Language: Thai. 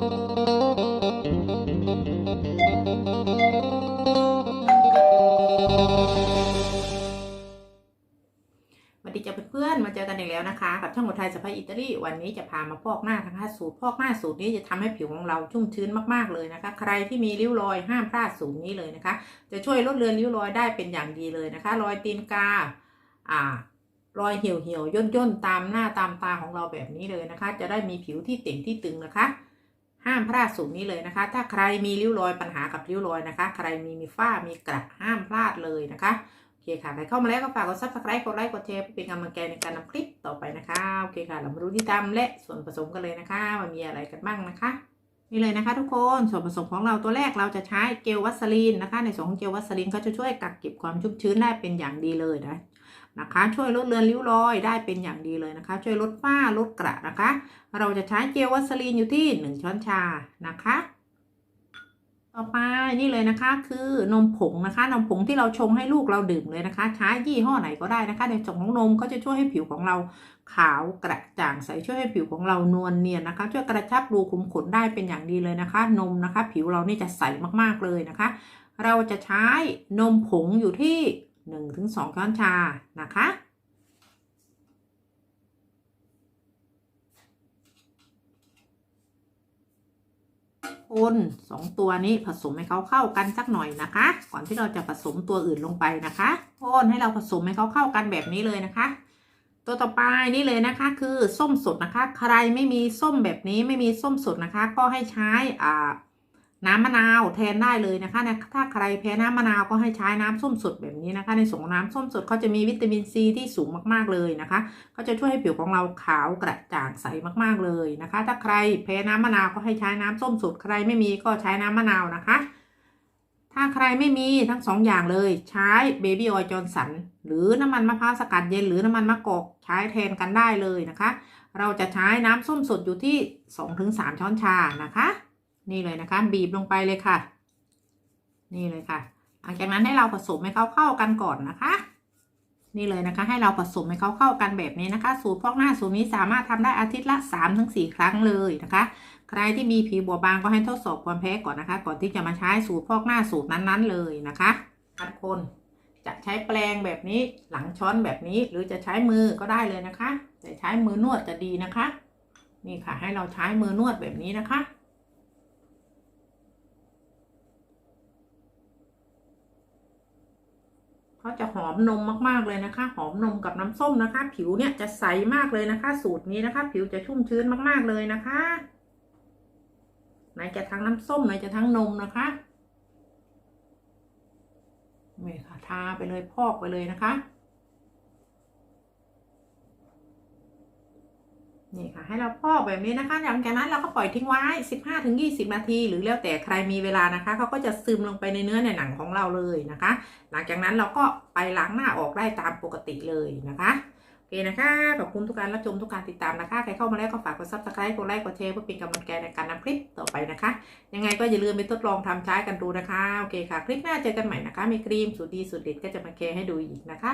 สวัสดีจ้าเพื่อนมาเจอกันอีกแล้วนะคะ กับช่องหมดไทยสภาอิตาลีวันนี้จะพามาพอกหน้าทางะคะสูตรพอกหน้าสูตรนี้จะทำให้ผิวของเราชุ่มชื้นมากๆเลยนะคะ ใครที่มีริ้วรอยห้ามพลาดสูตรนี้เลยนะคะ จะช่วยลดเลือนริ้วรอยได้เป็นอย่างดีเลยนะคะ รอยตีนกาอ่ารอยเหี่ยวเหี่ยวย่นย่นตามหน้าตามตาของเราแบบนี้เลยนะคะ จะได้มีผิวที่เต่งที่ตึงนะคะ ห้ามพลาดสูตรนี้เลยนะคะ ถ้าใครมีริ้วรอยปัญหากับริ้วรอยนะคะ ใครมีมีฝ้ามีกระห้ามพลาดเลยนะคะโอเคค่ะใครเข้ามาแล้วก็ฝากกด subscribe กดไลค์กดแชร์เพื่อเป็นกำลังใจในการนำคลิปต่อไปนะคะโอเคค่ะ เรามารู้ที่ทำและส่วนผสมกันเลยนะคะว่ามีอะไรกันบ้างนะคะนี่เลยนะคะทุกคนส่วนผสมของเราตัวแรกเราจะใช้เจลวัสลีนนะคะ ในส่วนของเจลวัสลีนก็จะช่วยกักเก็บความชุ่มชื้นได้เป็นอย่างดีเลยนะ นะคะ ช่วยลดเลือนริ้วรอยได้เป็นอย่างดีเลยนะคะ ช่วยลดฝ้าลดกระนะคะ เราจะใช้เจลวัสลีนอยู่ที่ 1 ช้อนชานะคะ ต่อไปนี่เลยนะคะ คือนมผงนะคะ นมผงที่เราชงให้ลูกเราดื่มเลยนะคะ ใช้ยี่ห้อไหนก็ได้นะคะ ในส่วนของนมก็จะช่วยให้ผิวของเราขาวกระจ่างใสช่วยให้ผิวของเรานวลเนียนนะคะ ช่วยกระชับรูขุมขนได้เป็นอย่างดีเลยนะคะ นมนะคะ ผิวเรานี่จะใสมากๆเลยนะคะ เราจะใช้นมผงอยู่ที่ 1-2ช้อนชานะคะ คนสองตัวนี้ผสมให้เขาเข้ากันสักหน่อยนะคะ ก่อนที่เราจะผสมตัวอื่นลงไปนะคะคนให้เราผสมให้เขาเข้ากันแบบนี้เลยนะคะตัวต่อไปนี่เลยนะคะคือส้มสดนะคะ ใครไม่มีส้มแบบนี้ไม่มีส้มสดนะคะ ก็ให้ใช้อ่า น้ำมะนาวแทนได้เลยนะคะนะถ้าใครแพ้น้ำมะนาวก็ให้ใช้น้ำส้มสดแบบนี้นะคะ ในส่วนของน้ำส้มสดเขาจะมีวิตามินซีที่สูงมากๆเลยนะคะก็จะช่วยให้ผิวของเราขาวกระจ่างใสมากๆเลยนะคะ ถ้าใครแพ้น้ำมะนาวก็ให้ใช้น้ำส้มสดใครไม่มีก็ใช้น้ำมะนาวนะคะ ถ้าใครไม่มีทั้งสองอย่างเลยใช้เบบี้ออยล์จอร์นสันหรือน้ำมันมะพร้าวสกัดเย็นหรือน้ำมันมะกอกใช้แทนกันได้เลยนะคะ เราจะใช้น้ำส้มสดอยู่ที่ 2-3 ช้อนชานะคะ นี่เลยนะคะ บีบลงไปเลยค่ะ นี่เลยค่ะ หลังจากนั้นให้เราผสมให้เขาเข้ากันก่อนนะคะ นี่เลยนะคะ ให้เราผสมให้เขาเข้ากันแบบนี้นะคะ สูตรพอกหน้าสูตรนี้สามารถทำได้อาทิตย์ละ 3-4 ครั้งเลยนะคะ ใครที่มีผิวบวบางก็ให้ทดสอบความแพ้ก่อนนะคะ ก่อนที่จะมาใช้สูตรพอกหน้าสูตรนั้นๆ เลยนะคะทุกคนจะใช้แปรงแบบนี้หลังช้อนแบบนี้หรือจะใช้มือก็ได้เลยนะคะ แต่ใช้มือนวดจะดีนะคะ นี่ค่ะให้เราใช้มือนวดแบบนี้นะคะ เขาจะหอมนมมากๆเลยนะคะ หอมนมกับน้ำส้มนะคะ ผิวเนี่ยจะใสมากเลยนะคะ สูตรนี้นะคะ ผิวจะชุ่มชื้นมากๆเลยนะคะ ไหนจะทั้งน้ำส้มไหนจะทั้งนมนะคะนี่ค่ะทาไปเลยพอกไปเลยนะคะ นี่ค่ะ ให้เราพอกแบบนี้นะคะหลังจากนั้นเราก็ปล่อยทิ้งไว้ 15-20 นาที หรือแล้วแต่ใครมีเวลานะคะ เขาก็จะซึมลงไปในเนื้อในหนังของเราเลยนะคะ หลังจากนั้นเราก็ไปล้างหน้าออกได้ตามปกติเลยนะคะโอเคนะคะ ขอบคุณทุกการรับชมทุกการติดตามนะคะ ใครเข้ามาแล้วก็ฝากกด subscribe กดไลค์กดแชร์เพื่อเป็นกำลังใจในการนำคลิปต่อไปนะคะ ยังไงก็อย่าลืมไปทดลองทำใช้กันดูนะคะ โอเคค่ะ คลิปหน้าเจอกันใหม่นะคะ มีครีมสูตรดีสูตรเด็ดก็จะมาแชร์ให้ดูอีกนะคะ